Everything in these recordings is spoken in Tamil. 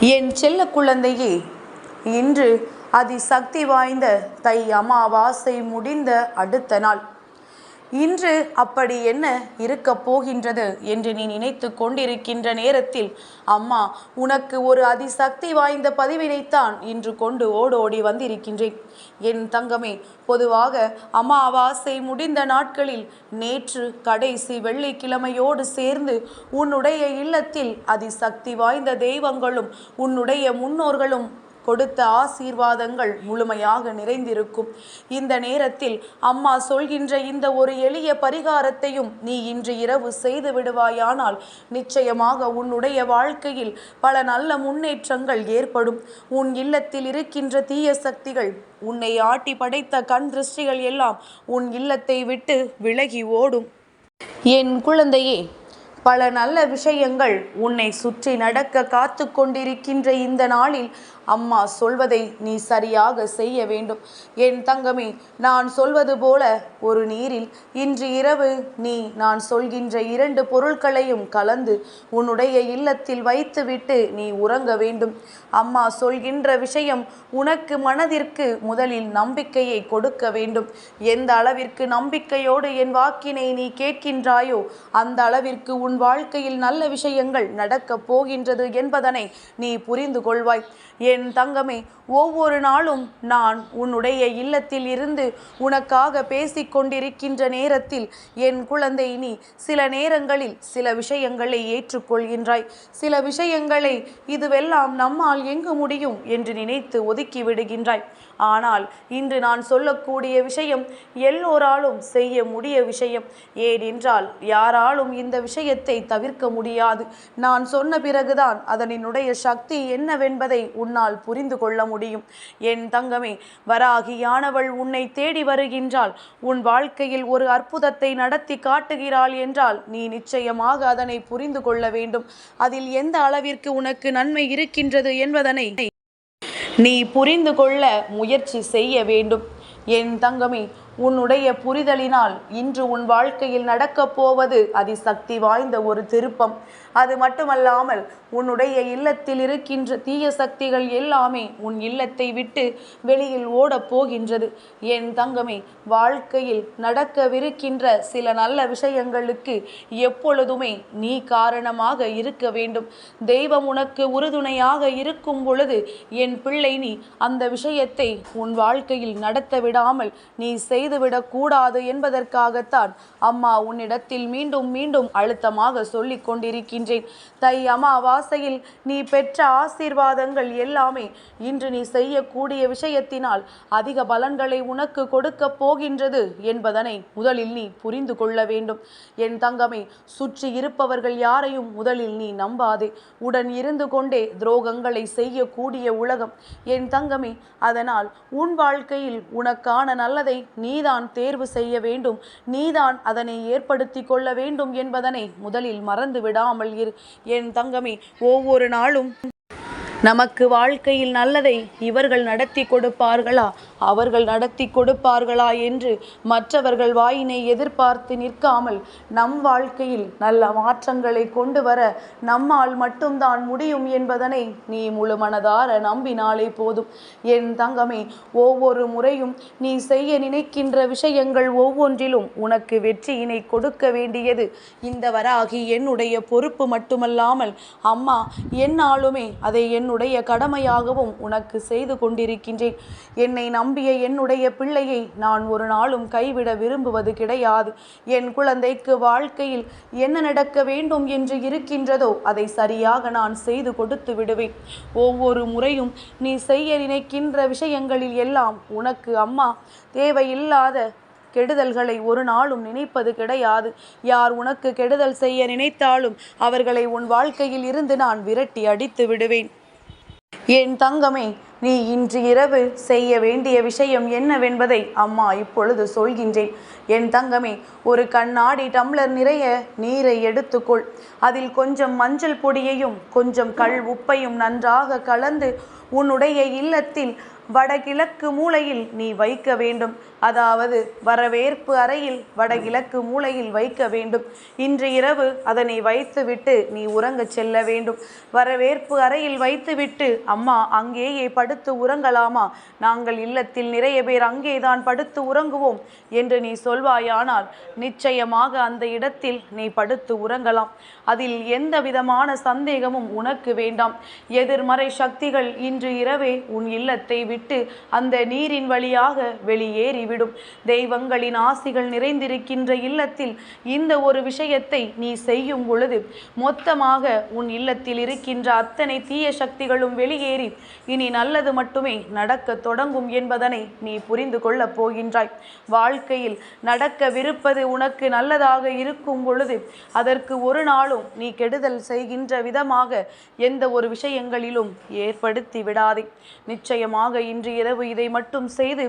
என் செல்ல குழந்தையே இன்று அதிசக்தி வாய்ந்த தை அமாவாசை முடிந்த அடுத்த நாள். இன்று அப்படி என்ன இருக்கப் போகின்றது என்று நீ நினைத்து கொண்டிருக்கின்ற நேரத்தில் அம்மா உனக்கு ஒரு அதிசக்தி வாய்ந்த பதிவினைத்தான் இன்று கொண்டு ஓடோடி வந்திருக்கின்றேன். என் தங்கமே பொதுவாக அமாவாசை முடிந்த நாட்களில் நேற்று கடைசி வெள்ளிக்கிழமையோடு சேர்ந்து உன்னுடைய இல்லத்தில் அதிசக்தி வாய்ந்த தெய்வங்களும் உன்னுடைய முன்னோர்களும் கொடுத்த ஆசீர்வாதங்கள் முழுமையாக நிறைந்திருக்கும். இந்த நேரத்தில் அம்மா சொல்கின்ற இந்த ஒரு எளிய பரிகாரத்தையும் நீ இன்று இரவு செய்து விடுவாயானால் நிச்சயமாக உன்னுடைய வாழ்க்கையில் பல நல்ல முன்னேற்றங்கள் ஏற்படும். உன் இல்லத்தில் இருக்கின்ற தீய சக்திகள் உன்னை ஆட்டி படைத்த கண் திருஷ்டிகள் எல்லாம் உன் இல்லத்தை விட்டு விலகி ஓடும். என் குழந்தையே பல நல்ல விஷயங்கள் உன்னை சுற்றி நடக்க காத்து கொண்டிருக்கின்ற இந்த நாளில் அம்மா சொல்வதை நீ சரியாக செய்ய வேண்டும். என் தங்கமே நான் சொல்வது போல ஒரு நீரில் இன்று இரவு நீ நான் சொல்கின்ற இரண்டு பொருட்களையும் கலந்து உன்னுடைய இல்லத்தில் வைத்துவிட்டு நீ உறங்க வேண்டும். அம்மா சொல்கின்ற விஷயம் உனக்கு மனதிற்கு முதலில் நம்பிக்கையை கொடுக்க வேண்டும். எந்த அளவிற்கு நம்பிக்கையோடு என் வாக்கினை நீ கேட்கின்றாயோ அந்த அளவிற்கு உன் வாழ்க்கையில் நல்ல விஷயங்கள் நடக்கப் போகின்றது என்பதனை நீ புரிந்து கொள்வாய். என் தங்கமே ஒவ்வொரு நாளும் நான் உன்னுடைய இல்லத்தில் இருந்து உனக்காக பேசிக் கொண்டிருக்கின்ற நேரத்தில் என் குழந்தை நீ சில நேரங்களில் சில விஷயங்களை ஏற்றுக்கொள்கின்றாய். சில விஷயங்களை இதுவெல்லாம் நம்மால் எங்கு முடியும் என்று நினைத்து ஒதுக்கி விடுகின்றாய். ஆனால் இன்று நான் சொல்லக்கூடிய விஷயம் எல்லோராலும் செய்ய முடிய விஷயம். ஏனென்றால் யாராலும் இந்த விஷயத்தை தவிர்க்க முடியாது. நான் சொன்ன பிறகுதான் அதனினுடைய சக்தி என்னவென்பதை உன்னால் புரிந்து கொள்ள முடியும். என் தங்கமே வராகியானவள் உன்னை தேடி வருகின்றாள். உன் வாழ்க்கையில் ஒரு அற்புதத்தை நடத்தி காட்டுகிறாள் என்றால் நீ நிச்சயமாக அதனை புரிந்து கொள்ள வேண்டும். அதில் எந்த அளவிற்கு உனக்கு நன்மை இருக்கின்றது என்பதனை நீ புரிந்து கொள்ள முயற்சி செய்ய வேண்டும். என் தங்கமே உன்னுடைய புரிதலினால் இன்று உன் வாழ்க்கையில் நடக்கப் போவது அதிசக்தி வாய்ந்த ஒரு திருப்பம். அது மட்டுமல்லாமல் உன்னுடைய இல்லத்தில் இருக்கின்ற தீய சக்திகள் எல்லாமே உன் இல்லத்தை விட்டு வெளியில் ஓடப் போகின்றது. என் தங்கமே வாழ்க்கையில் நடக்கவிருக்கின்ற சில நல்ல விஷயங்களுக்கு எப்பொழுதுமே நீ காரணமாக இருக்க வேண்டும். தெய்வம் உனக்கு உறுதுணையாக இருக்கும் பொழுது என் பிள்ளை நீ அந்த விஷயத்தை உன் வாழ்க்கையில் நடத்த விடாமல் நீ செய்துவிடக் கூடாது என்பதற்காகத்தான் அம்மா உன்னிடத்தில் மீண்டும் மீண்டும் அழுத்தமாக சொல்லிக் கொண்டிருக்கின்றேன் தை அமாவாசையில் நீ பெற்ற ஆசீர்வாதங்கள் எல்லாமே இன்று நீ செய்யக்கூடிய விஷயத்தினால் அதிக பலன்களை உனக்கு கொடுக்க போகின்றது என்பதனை முதலில் நீ புரிந்து கொள்ள வேண்டும். என் தங்கமே சுற்றி இருப்பவர்கள் யாரையும் முதலில் நீ நம்பாதே. உடன் இருந்து கொண்டே துரோகங்களை செய்யக்கூடிய உலகம். என் தங்கமே அதனால் உன் வாழ்க்கையில் உனக்கான நல்லதை நீதான் தேர்வு செய்ய வேண்டும். நீதான் அதனை ஏற்படுத்தி கொள்ள வேண்டும் என்பதனை முதலில் மறந்து விடாமல் இரு என் தங்கமே ஒவ்வொரு நாளும் நமக்கு வாழ்க்கையில் நல்லதை இவர்கள் நடத்தி கொடுப்பார்களா? அவர்கள் நடத்தி கொடுப்பார்களா என்று மற்றவர்கள் வாயினை எதிர்பார்த்து நிற்காமல் நம் வாழ்க்கையில் நல்ல மாற்றங்களை கொண்டு வர நம்மால் மட்டும்தான் முடியும் என்பதனை நீ முழு மனதார நம்பினாலே போதும். என் தங்கமே ஒவ்வொரு முறையும் நீ செய்ய நினைக்கின்ற விஷயங்கள் ஒவ்வொன்றிலும் உனக்கு வெற்றியினை கொடுக்க வேண்டியது. இந்த வராகி என்னுடைய பொறுப்பு மட்டுமல்லாமல் அம்மா என்னாலுமே அதை என் என்னுடைய கடமையாகவும் உனக்கு செய்து கொண்டிருக்கின்றேன். என்னை நம்பிய என்னுடைய பிள்ளையை நான் ஒரு நாளும் கைவிட விரும்புவது கிடையாது. என் குழந்தைக்கு வாழ்க்கையில் என்ன நடக்க வேண்டும் என்று இருக்கின்றதோ அதை சரியாக நான் செய்து கொடுத்து விடுவேன். ஒவ்வொரு முறையும் நீ செய்ய நினைக்கின்ற விஷயங்களில் எல்லாம் உனக்கு அம்மா தேவையில்லாத கெடுதல்களை ஒரு நாளும் நினைப்பது கிடையாது. யார் உனக்கு கெடுதல் செய்ய நினைத்தாலும் அவர்களை உன் வாழ்க்கையில் இருந்து நான் விரட்டி அடித்து விடுவேன். என் தங்கமே நீ இன்று இரவு செய்ய வேண்டிய விஷயம் என்னவென்பதை அம்மா இப்பொழுது சொல்கின்றேன். என் தங்கமே ஒரு கண்ணாடி டம்ளர் நிறைய நீரை எடுத்துக்கொள். அதில் கொஞ்சம் மஞ்சள் பொடியையும் கொஞ்சம் கல் உப்பையும் நன்றாக கலந்து உன்னுடைய இல்லத்தில் வடகிழக்கு மூலையில் நீ வைக்க வேண்டும். அதாவது வரவேற்பு அறையில் வடகிழக்கு மூலையில் வைக்க வேண்டும். இன்று இரவு அதனை வைத்துவிட்டு நீ உறங்கச் செல்ல வேண்டும். வரவேற்பு அறையில் வைத்துவிட்டு அம்மா அங்கேயே படுத்து உறங்கலாமா? நாங்கள் இல்லத்தில் நிறைய பேர் அங்கேதான் படுத்து உறங்குவோம் என்று நீ சொல்வாயானால் நிச்சயமாக அந்த இடத்தில் நீ படுத்து உறங்கலாம். அதில் எந்த விதமான சந்தேகமும் உனக்கு வேண்டாம். எதிர்மறை சக்திகள் இன்று இரவே உன் இல்லத்தை விட்டு விட்டு அந்த நீரின் வழியாக வெளியேறிவிடும். தெய்வங்களின் ஆசிகள் நிறைந்திருக்கின்ற இல்லத்தில் இந்த ஒரு விஷயத்தை நீ செய்யும் பொழுது மொத்தமாக உன் இல்லத்தில் இருக்கின்ற அத்தனை தீய சக்திகளும் வெளியேறி இனி நல்லது மட்டுமே நடக்க தொடங்கும் என்பதனை நீ புரிந்து கொள்ளப் போகின்றாய். வாழ்க்கையில் நடக்கவிருப்பது உனக்கு நல்லதாக இருக்கும் பொழுது அதற்கு ஒரு நாளும் நீ கெடுதல் செய்கின்ற விதமாக எந்த ஒரு விஷயங்களிலும் ஏற்படுத்தி விடாதே. நிச்சயமாக இன்று இரவு இதை மட்டும் செய்து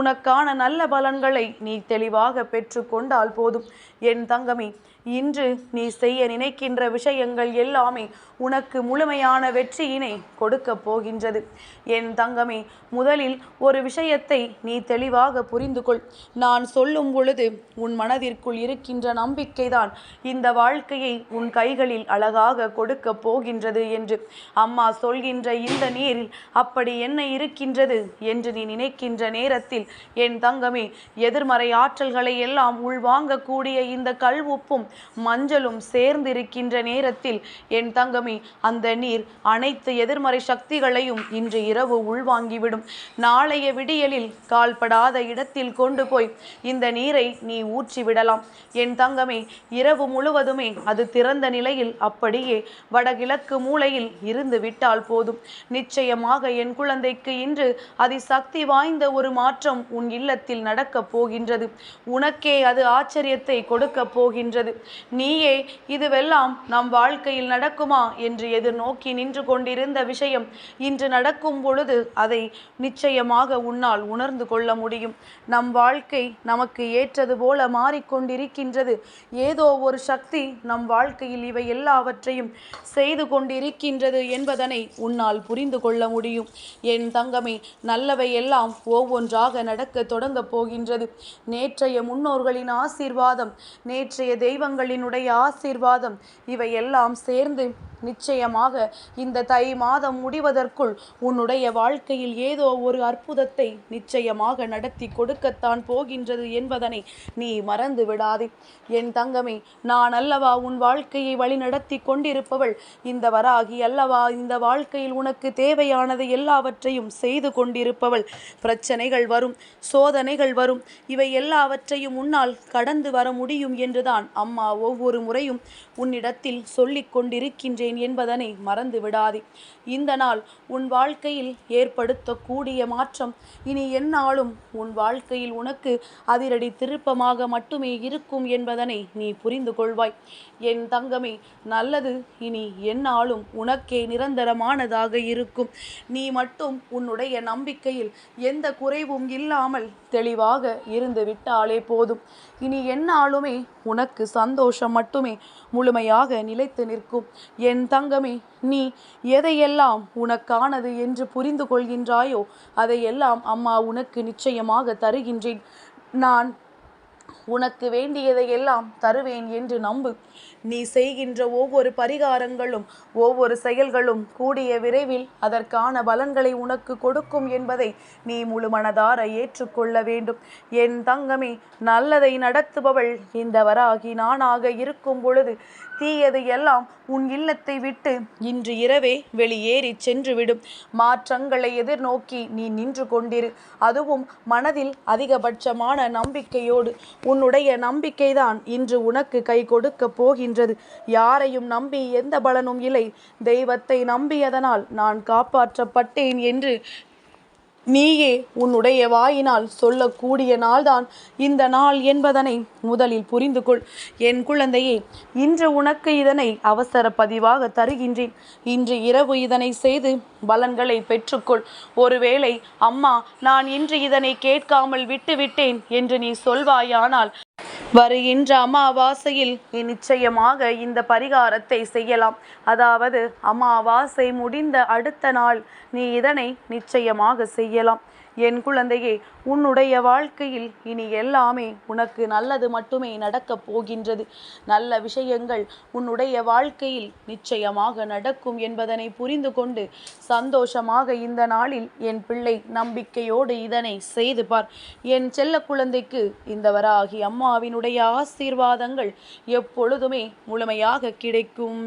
உனக்கான நல்ல பலன்களை நீ தெளிவாக பெற்றுக்கொண்டால் போதும். என் தங்கமே இன்று நீ செய்ய நினைக்கின்ற விஷயங்கள் எல்லாமே உனக்கு முழுமையான வெற்றியினை கொடுக்க போகின்றது. என் தங்கமே முதலில் ஒரு விஷயத்தை நீ தெளிவாக புரிந்து கொள் நான் சொல்லும் பொழுது உன் மனதிற்குள் இருக்கின்ற நம்பிக்கைதான் இந்த வாழ்க்கையை உன் கைகளில் அழகாக கொடுக்க போகின்றது என்று. அம்மா சொல்கின்ற இந்த நீரில் அப்படி என்ன இருக்கின்றது என்று நீ நினைக்கின்ற நேரத்தில் என் தங்கமே எதிர்மறை ஆற்றல்களை எல்லாம் உள்வாங்கக்கூடிய இந்த கல்வுப்பும் மஞ்சளும் சேர்ந்திருக்கின்ற நேரத்தில் என் தங்கமே அந்த நீர் அனைத்து எதிர்மறை சக்திகளையும் இன்று இரவு உள்வாங்கிவிடும். நாளைய விடியலில் கால்படாத இடத்தில் கொண்டு போய் இந்த நீரை நீ ஊற்றிவிடலாம் என் தங்கமே இரவு முழுவதுமே அது திறந்த நிலையில் அப்படியே வடகிழக்கு மூலையில் இருந்து விட்டால் போதும். நிச்சயமாக என் குழந்தைக்கு இன்று அதிசக்தி வாய்ந்த ஒரு மாற்றம் உன் இல்லத்தில் நடக்கப் போகின்றது. உனக்கே அது ஆச்சரியத்தை கொடுக்க போகின்றது. நீயே இதுவெல்லாம் நம் வாழ்க்கையில் நடக்குமா என்று எதிர்நோக்கி நின்று கொண்டிருந்த விஷயம் இன்று நடக்கும் பொழுது அதை நிச்சயமாக உன்னால் உணர்ந்து கொள்ள முடியும். நம் வாழ்க்கை நமக்கு ஏற்றது போல மாறிக்கொண்டிருக்கின்றது. ஏதோ ஒரு சக்தி நம் வாழ்க்கையில் இவை எல்லாவற்றையும் செய்து கொண்டிருக்கின்றது என்பதனை உன்னால் புரிந்து கொள்ள முடியும். என் தங்கமே நல்லவை எல்லாம் ஒவ்வொன்றாக நடக்க தொடங்கப் போகின்றது. நேற்றைய முன்னோர்களின் ஆசீர்வாதம் நேற்றைய தெய்வ தெய்வங்களினுடைய ஆசீர்வாதம். இவை எல்லாம் சேர்ந்து நிச்சயமாக இந்த தை மாதம் முடிவதற்குள் உன்னுடைய வாழ்க்கையில் ஏதோ ஒரு அற்புதத்தை நிச்சயமாக நடத்தி கொடுக்கத்தான் போகின்றது என்பதனை நீ மறந்து விடாதே. என் தங்கமே நான் அல்லவா உன் வாழ்க்கையை வழிநடத்தி கொண்டிருப்பவள்? இந்த வராகி அல்லவா இந்த வாழ்க்கையில் உனக்கு தேவையானது எல்லாவற்றையும் செய்து கொண்டிருப்பவள்? பிரச்சனைகள் வரும் சோதனைகள் வரும் இவை எல்லாவற்றையும் உன்னால் கடந்து வர முடியும் என்றுதான் அம்மா ஒவ்வொரு முறையும் உன்னிடத்தில் சொல்லிக் கொண்டிருக்கின்றேன் என்பதனை மறந்து விடாதே. இந்த நாள் உன் வாழ்க்கையில் ஏற்படுத்தக்கூடிய மாற்றம். இனி எந்நாளும் உன் வாழ்க்கையில் உனக்கு அதிரடி திருப்பமாக மட்டுமே இருக்கும் என்பதனை நீ புரிந்து கொள்வாய். என் தங்கமே நல்லது இனி எந்நாளும் உனக்கே நிரந்தரமானதாக இருக்கும். நீ மட்டும் உன்னுடைய நம்பிக்கையில் எந்த குறைவும் இல்லாமல் தெளிவாக இருந்து விட்டாலே போதும். இனி எந்நாளுமே உனக்கு சந்தோஷம் மட்டுமே முழுமையாக நிலைத்து நிற்கும். என் என் தங்கமே நீ எதையெல்லாம் உனக்கானது என்று புரிந்து கொள்கின்றாயோ அதையெல்லாம் அம்மா உனக்கு நிச்சயமாக தருகின்றேன். நான் உனக்கு வேண்டியதையெல்லாம் தருவேன் என்று நம்பு. நீ செய்கின்ற ஒவ்வொரு பரிகாரங்களும் ஒவ்வொரு செயல்களும் கூடிய விரைவில் அதற்கான பலன்களை உனக்கு கொடுக்கும் என்பதை நீ முழு மனதார ஏற்றுக்கொள்ள வேண்டும். என் தங்கமே நல்லதை நடத்துபவள் இந்த வராகி நானாக இருக்கும் பொழுது தீயது எல்லாம் உன் இல்லத்தை விட்டு இன்று இரவே வெளியேறி சென்றுவிடும். மாற்றங்களை எதிர்நோக்கி நீ நின்று கொண்டிரு. அதுவும் மனதில் அதிகபட்சமான நம்பிக்கையோடு. உன்னுடைய நம்பிக்கைதான் இன்று உனக்கு கை கொடுக்க போகின்றது. யாரையும் நம்பி எந்த பலனும் இல்லை. தெய்வத்தை நம்பியதனால் நான் காப்பாற்றப்பட்டேன் என்று நீயே உன்னுடைய வாயினால் சொல்லக்கூடிய நாள்தான் இந்த நாள் என்பதனை முதலில் புரிந்து கொள் என் குழந்தையே இன்று உனக்கு இதனை அவசர பதிவாக தருகின்றேன். இன்று இரவு இதனை செய்து பலன்களை பெற்றுக்கொள். ஒருவேளை அம்மா நான் இன்று இதனை கேட்காமல் விட்டுவிட்டேன் என்று நீ சொல்வாயானால் வருகின்ற அமாவாசையில் நீ நிச்சயமாக இந்த பரிகாரத்தை செய்யலாம். அதாவது அமாவாசை முடிந்த அடுத்த நாள் நீ இதனை நிச்சயமாக செய்யலாம். என் குழந்தையே உன்னுடைய வாழ்க்கையில் இனி எல்லாமே உனக்கு நல்லது மட்டுமே நடக்கப் போகின்றது. நல்ல விஷயங்கள் உன்னுடைய வாழ்க்கையில் நிச்சயமாக நடக்கும் என்பதனை புரிந்து கொண்டு சந்தோஷமாக இந்த நாளில் என் பிள்ளை நம்பிக்கையோடு இதனை செய்து பார். என் செல்ல குழந்தைக்கு இந்த வராகி அம்மாவினுடைய ஆசீர்வாதங்கள் எப்பொழுதுமே முழுமையாக கிடைக்கும்.